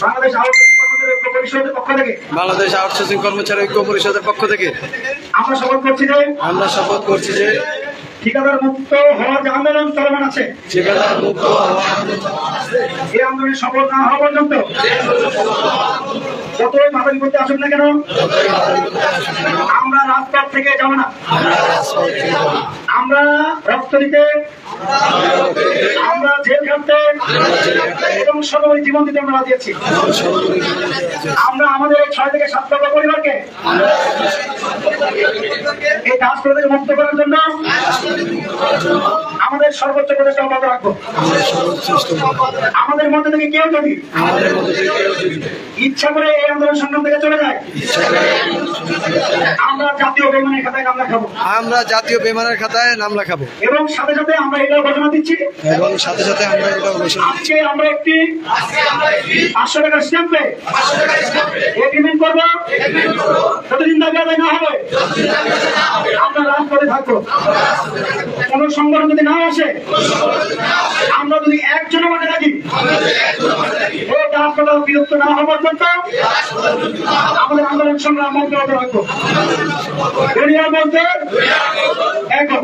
Bangladesh outsourcing কর্মচারী ঐক্য পরিষদের পক্ষ থেকে বাংলাদেশ আউটসোর্সিং কর্মচারী ঐক্য পরিষদের পক্ষ থেকে আমরা শপথ করছি যে আমরা শপথ করছি যে ঠিকাদার মুক্ত হওয়ার যে আন্দোলন চলমান আছে ঠিকাদার মুক্ত এই আন্দোলনের সফল না হওয়া পর্যন্ত যতই মাথা বিপত্তি আসুক না কেন আমরা রাজপথ থেকে যাব না। আমরা রক্ত দিতে আমরা জেল খাটতে এবং সর্বোপরি জীবন দিতে আমরা আছি। আমরা আমাদের ছয় থেকে সাত লক্ষ পরিবারকে এই দাসগুলো থেকে মুক্ত করার জন্য আমাদের সর্বোচ্চ প্রচেষ্টা অব্যাহত রাখব। আমাদের মধ্যে থেকে কেউ যদি ইচ্ছা করে এই আন্দোলন সংগ্রাম থেকে চলে যায় বেমানের খাতায় নাম লেখাবো? আমরা জাতীয় বিমানের খাতায় নাম লেখাবো। এবং সাথে সাথে আমরা এটাও ঘোষণা দিচ্ছি। এবং সাথে সাথে আমরা এটা ঘোষণা আজকে আমরা একটি পাঁচশো টাকার স্ট্যাম্পে এগ্রিমেন্ট করব। যতদিন দাবি আদায় না হবে। আমরা রাত করে থাকব। কোন সংগঠন যদি না আসে আমরা যদি একজনের মাঠে থাকি ও হাসপাতাল বিরক্ত না হওয়া পর্যন্ত আমাদের আন্দোলন সংগ্রাম অব্যাহত রাখব দুনিয়ার মধ্যে এখন